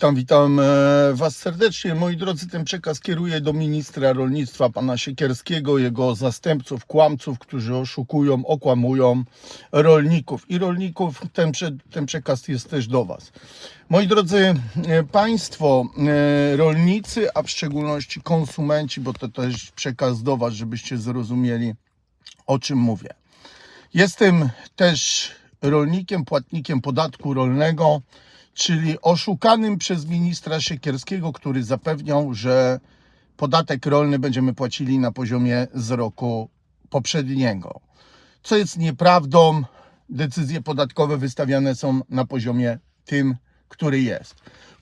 Witam, witam e, Was serdecznie. Moi drodzy, ten przekaz kieruję do ministra rolnictwa, pana Siekierskiego, jego zastępców, kłamców, którzy oszukują, okłamują rolników. I rolników ten, ten przekaz jest też do Was. Moi drodzy e, Państwo, e, rolnicy, a w szczególności konsumenci, bo to też przekaz do Was, żebyście zrozumieli, o czym mówię. Jestem też rolnikiem, płatnikiem podatku rolnego, czyli oszukanym przez ministra Siekierskiego, który zapewniał, że podatek rolny będziemy płacili na poziomie z roku poprzedniego. Co jest nieprawdą, decyzje podatkowe wystawiane są na poziomie tym, który jest.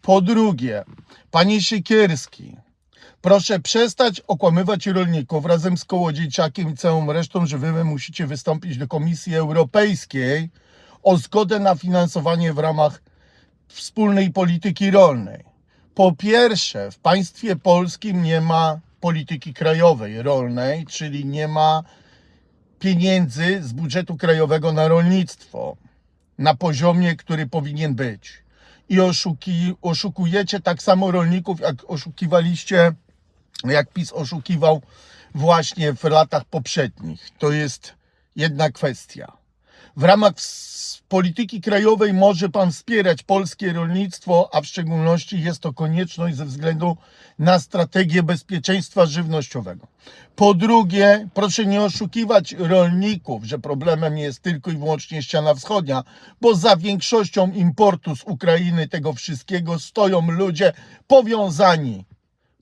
Po drugie, panie Siekierski, Proszę przestać okłamywać rolników razem z Kołodziejczakiem i całą resztą, że wy musicie wystąpić do Komisji Europejskiej o zgodę na finansowanie w ramach wspólnej polityki rolnej. Po pierwsze, w państwie polskim nie ma polityki krajowej rolnej, czyli nie ma pieniędzy z budżetu krajowego na rolnictwo na poziomie, który powinien być. I oszuki, oszukujecie tak samo rolników, jak oszukiwaliście, jak PiS oszukiwał właśnie w latach poprzednich. To jest jedna kwestia. W ramach polityki krajowej może Pan wspierać polskie rolnictwo, a w szczególności jest to konieczność ze względu na strategię bezpieczeństwa żywnościowego. Po drugie, proszę nie oszukiwać rolników, że problemem jest tylko i wyłącznie ściana wschodnia, bo za większością importu z Ukrainy tego wszystkiego stoją ludzie powiązani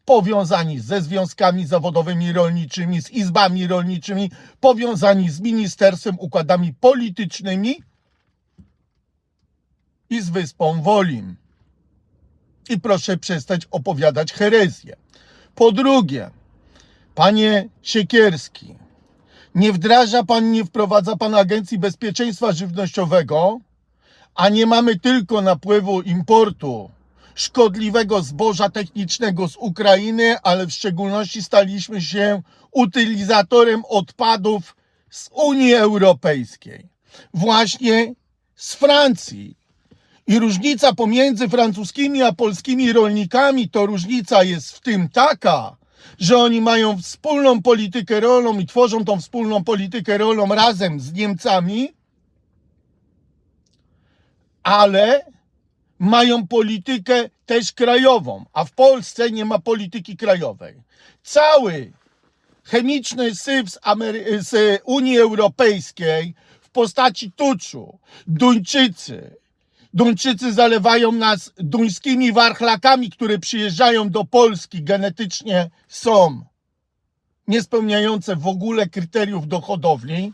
powiązani ze związkami zawodowymi rolniczymi, z izbami rolniczymi, powiązani z ministerstwem, układami politycznymi i z wyspą Wolim. I proszę przestać opowiadać herezję. Po drugie, panie Siekierski, nie wdraża pan, nie wprowadza pan Agencji Bezpieczeństwa Żywnościowego, a nie mamy tylko napływu importu szkodliwego zboża technicznego z Ukrainy, ale w szczególności staliśmy się utylizatorem odpadów z Unii Europejskiej, właśnie z Francji. I różnica pomiędzy francuskimi a polskimi rolnikami, to różnica jest w tym taka, że oni mają wspólną politykę rolną i tworzą tą wspólną politykę rolną razem z Niemcami, ale mają politykę też krajową, a w Polsce nie ma polityki krajowej. Cały chemiczny syf z, Amery- z Unii Europejskiej w postaci tuczu, Duńczycy, Duńczycy zalewają nas duńskimi warchlakami, które przyjeżdżają do Polski, genetycznie są niespełniające w ogóle kryteriów do hodowli,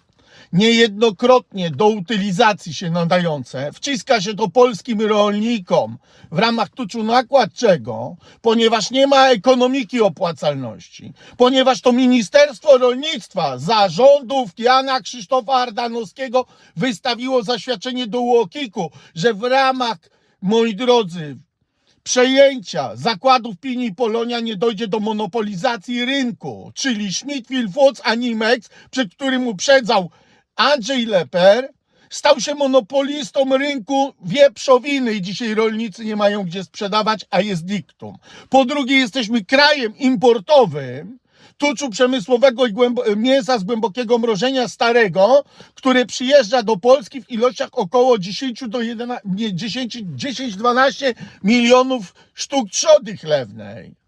niejednokrotnie do utylizacji się nadające, wciska się to polskim rolnikom w ramach tuczu nakładczego, ponieważ nie ma ekonomiki opłacalności, ponieważ to Ministerstwo Rolnictwa za rządów Jana Krzysztofa Ardanowskiego wystawiło zaświadczenie do UOKiK-u, że w ramach, moi drodzy, przejęcia zakładów Pini Polonia nie dojdzie do monopolizacji rynku, czyli Schmidt Foods Animex, przed którym uprzedzał Andrzej Leper, stał się monopolistą rynku wieprzowiny i dzisiaj rolnicy nie mają gdzie sprzedawać, a jest diktum. Po drugie, jesteśmy krajem importowym tuczu przemysłowego i mięsa z głębokiego mrożenia starego, które przyjeżdża do Polski w ilościach około 10 do 11, nie, 10, 10-12 milionów sztuk trzody chlewnej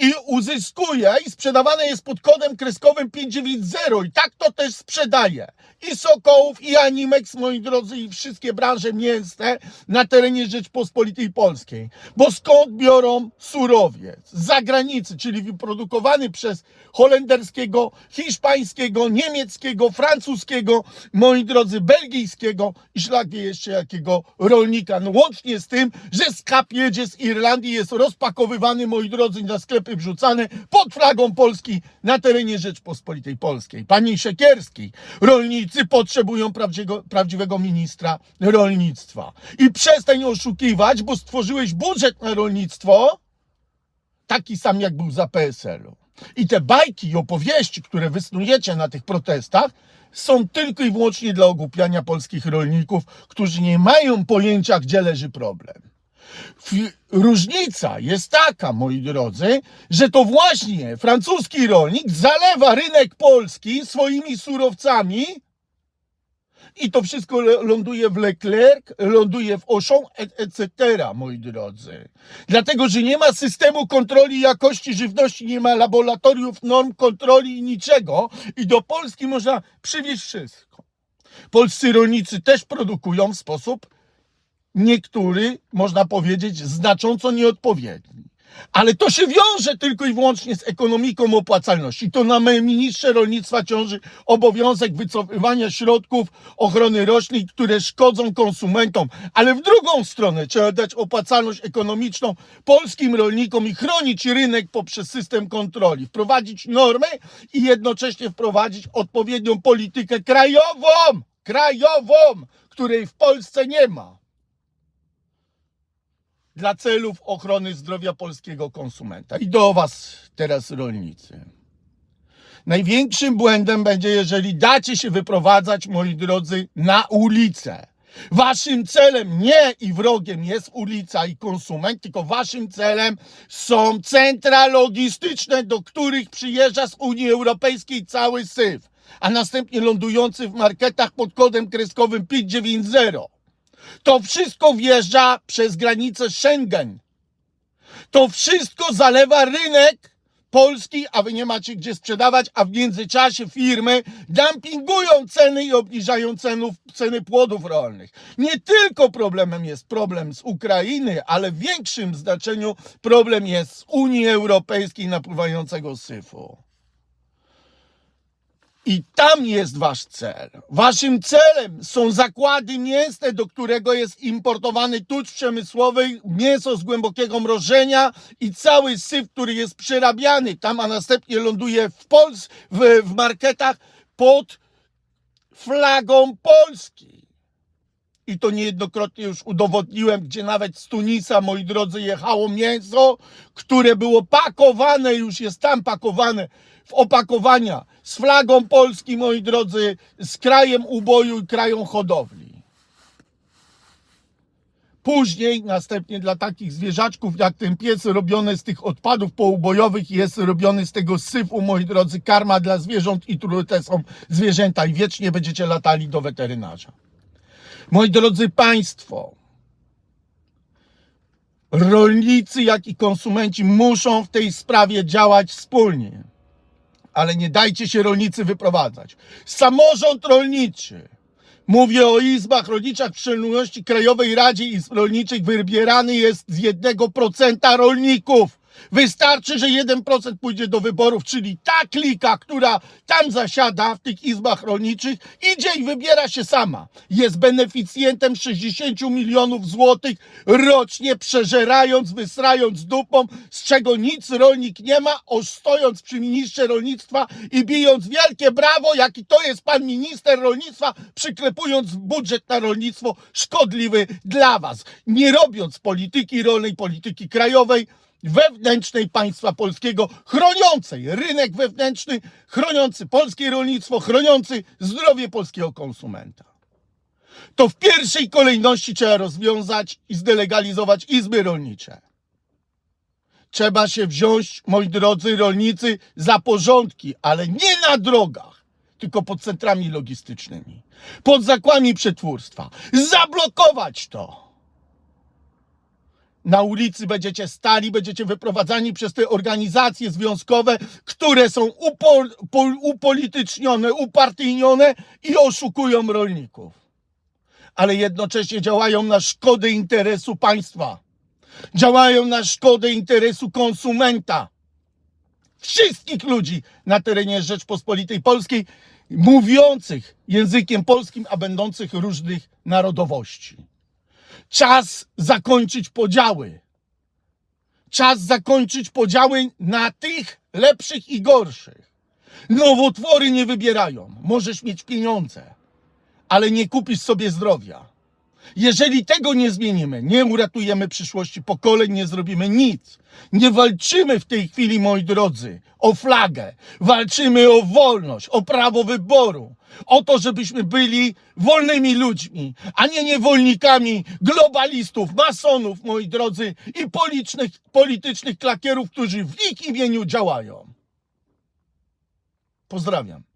i uzyskuje i sprzedawane jest pod kodem kreskowym 590 i tak to też sprzedaje. I Sokołów, i Animex, moi drodzy, i wszystkie branże mięsne na terenie Rzeczpospolitej Polskiej. Bo skąd biorą surowiec? Z zagranicy, czyli wyprodukowany przez holenderskiego, hiszpańskiego, niemieckiego, francuskiego, moi drodzy, belgijskiego i szlak jeszcze jakiego rolnika. No łącznie z tym, że skap jedzie z Irlandii, jest rozpakowywany, moi drodzy, na sklepy wrzucany pod flagą Polski na terenie Rzeczpospolitej Polskiej. Panie Siekierski, rolnicy potrzebują prawdziwego, prawdziwego ministra rolnictwa. I przestań oszukiwać, bo stworzyłeś budżet na rolnictwo, taki sam jak był za PSL-u. I te bajki i opowieści, które wysnujecie na tych protestach, są tylko i wyłącznie dla ogłupiania polskich rolników, którzy nie mają pojęcia, gdzie leży problem. Różnica jest taka, moi drodzy, że to właśnie francuski rolnik zalewa rynek polski swoimi surowcami i to wszystko ląduje w Leclerc, ląduje w Auchan, et- etc., moi drodzy. Dlatego, że nie ma systemu kontroli jakości żywności, nie ma laboratoriów, norm kontroli i niczego i do Polski można przywieźć wszystko. Polscy rolnicy też produkują w sposób niektóry, można powiedzieć, znacząco nieodpowiedni. Ale to się wiąże tylko i wyłącznie z ekonomiką opłacalności. To na ministrze rolnictwa ciąży obowiązek wycofywania środków ochrony roślin, które szkodzą konsumentom. Ale w drugą stronę trzeba dać opłacalność ekonomiczną polskim rolnikom i chronić rynek poprzez system kontroli. Wprowadzić normy i jednocześnie wprowadzić odpowiednią politykę krajową. Krajową, której w Polsce nie ma dla celów ochrony zdrowia polskiego konsumenta. I do Was teraz, rolnicy. Największym błędem będzie, jeżeli dacie się wyprowadzać, moi drodzy, na ulicę. Waszym celem nie i wrogiem jest ulica i konsument, tylko waszym celem są centra logistyczne, do których przyjeżdża z Unii Europejskiej cały syf, a następnie lądujący w marketach pod kodem kreskowym 590. To wszystko wjeżdża przez granicę Schengen. To wszystko zalewa rynek polski, a wy nie macie gdzie sprzedawać, a w międzyczasie firmy dumpingują ceny i obniżają cenów, ceny płodów rolnych. Nie tylko problemem jest problem z Ukrainy, ale w większym znaczeniu problem jest z Unii Europejskiej napływającego syfu. I tam jest wasz cel. Waszym celem są zakłady mięsne, do którego jest importowany tucz przemysłowy, mięso z głębokiego mrożenia i cały syf, który jest przerabiany tam, a następnie ląduje w Pols w, w marketach pod flagą Polski. I to niejednokrotnie już udowodniłem, gdzie nawet z Tunisa, moi drodzy, jechało mięso, które było pakowane, już jest tam pakowane w opakowania z flagą Polski, moi drodzy, z krajem uboju i krają hodowli. Później, następnie dla takich zwierzaczków jak ten pies, robione z tych odpadów poubojowych, jest robiony z tego syfu, moi drodzy, karma dla zwierząt i trudne są zwierzęta i wiecznie będziecie latali do weterynarza. Moi drodzy Państwo, rolnicy, jak i konsumenci muszą w tej sprawie działać wspólnie. Ale nie dajcie się rolnicy wyprowadzać. Samorząd rolniczy, mówię o izbach rolniczych, w szczególności Krajowej Radzie Izb Rolniczych, wybierany jest z 1% rolników. Wystarczy, że 1% pójdzie do wyborów, czyli ta klika, która tam zasiada w tych izbach rolniczych, idzie i wybiera się sama. Jest beneficjentem 60 milionów złotych rocznie, przeżerając, wysrając dupą, z czego nic rolnik nie ma, o stojąc przy ministrze rolnictwa i bijąc wielkie brawo, jaki to jest pan minister rolnictwa, przyklepując budżet na rolnictwo szkodliwy dla was. Nie robiąc polityki rolnej, polityki krajowej, wewnętrznej państwa polskiego, chroniącej rynek wewnętrzny, chroniący polskie rolnictwo, chroniący zdrowie polskiego konsumenta. To w pierwszej kolejności trzeba rozwiązać i zdelegalizować izby rolnicze. Trzeba się wziąć, moi drodzy rolnicy, za porządki, ale nie na drogach, tylko pod centrami logistycznymi, pod zakładami przetwórstwa. Zablokować to na ulicy będziecie stali, będziecie wyprowadzani przez te organizacje związkowe, które są upo, po, upolitycznione, upartyjnione i oszukują rolników. Ale jednocześnie działają na szkodę interesu państwa. Działają na szkodę interesu konsumenta. Wszystkich ludzi na terenie Rzeczpospolitej Polskiej, mówiących językiem polskim, a będących różnych narodowości. Czas zakończyć podziały. Czas zakończyć podziały na tych lepszych i gorszych. Nowotwory nie wybierają. Możesz mieć pieniądze, ale nie kupisz sobie zdrowia. Jeżeli tego nie zmienimy, nie uratujemy przyszłości pokoleń, nie zrobimy nic. Nie walczymy w tej chwili, moi drodzy, o flagę. Walczymy o wolność, o prawo wyboru. O to, żebyśmy byli wolnymi ludźmi, a nie niewolnikami globalistów, masonów, moi drodzy, i politycznych, politycznych klakierów, którzy w ich imieniu działają. Pozdrawiam.